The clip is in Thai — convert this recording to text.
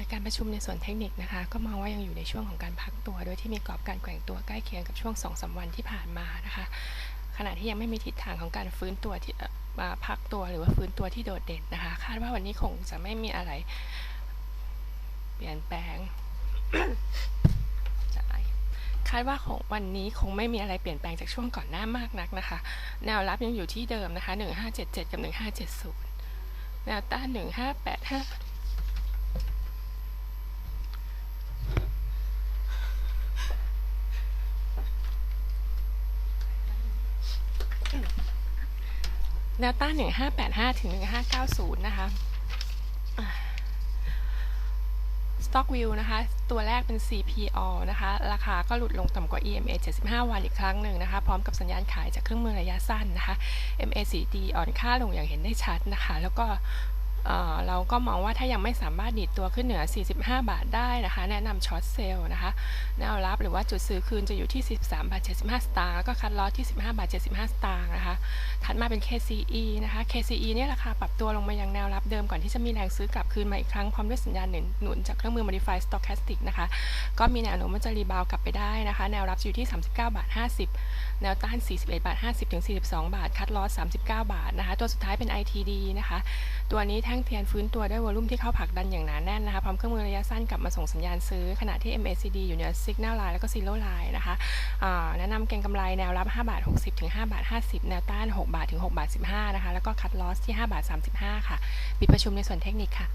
ในการประชุมในส่วนเทคนิคนะคะ ก็มองว่ายังอยู่ในช่วงของการพักตัว โดยที่มีกรอบการแกว่งตัวใกล้เคียงกับช่วง2อสวันที่ผ่านมานะคะ ขณะที่ยังไม่มีทิศทางของการฟื้นตัวที่มาพักตัวหรือว่าฟื้นตัวที่โดดเด่นนะคะ คาดว่าวันนี้คงจะไม่มีอะไร เปลี่ยนแปลงคาดว่าของวันนี้คงไม่มีอะไรเปลี่ยนแปลงจากช่วงก่อนหน้ามากนักนะคะ แนวรับยังอยู่ที่เดิมนะคะ 1577 กับ 1570 แนวต้าน 1585 แนวต้านอย่าง585ถึง1590 นะคะ Stock View นะคะ ตัวแรกเป็น CPO นะคะ ราคาก็หลุดลงต่ำกว่า EMA 75 วันอีกครั้งหนึ่งนะคะ พร้อมกับสัญญาณขายจากเครื่องมือระยะสั้นนะคะ MACD อ่อนค่าลงอย่างเห็นได้ชัดนะคะ แล้วก็ เราก็มองว่าถ้ายังไม่สามารถดีดตัวขึ้นเหนือ 45 บาทได้นะคะ แนะนำช็อตเซลล์นะคะ แนวรับหรือว่าจุดซื้อคืนจะอยู่ที่43บาท 75 สตางค์แล้วก็คัดลอสที่ 15 บาท 75 สตางค์นะคะ ถัดมาเป็น KCE นะคะ KCE เนี่ยราคาปรับตัวลงมายังแนวรับเดิมก่อนที่จะมีแรงซื้อกลับคืนมาอีกครั้ง พร้อมด้วยสัญญาณหนุนนนจากเครื่องมือ Modified Stochastic นะคะ ก็มีแนวโน้มว่าจะรีบาวกลับไปได้นะคะ แนวรับอยู่ที่ 39 บาท 50 แนวต้าน 41 บาท 50 ถึง 42 บาท คัดลอส 39 บาทนะคะ ตัวสุดท้ายเป็น ITD นะคะ ตัวนี้แท่งเทียนฟื้นตัวด้วยวอลุ่มที่เข้าผักดันอย่างหนาแน่นนะคะพร้อมเครื่องมือระยะสั้นกลับมาส่งสัญญาณซื้อ ขณะที่ MACD อยู่เหนือ Signal Line แล้วก็ Zero Line นะคะแนะนำเก็งกำไรแนวรับ 5 บาท 60 ถึง 5 บาท 50 แนวต้าน 6 บาท ถึง 6 บาท 15 นะคะ แล้วก็คัดลอสที่ 5 บาท 35 ค่ะ ปิดประชุมในส่วนเทคนิคค่ะ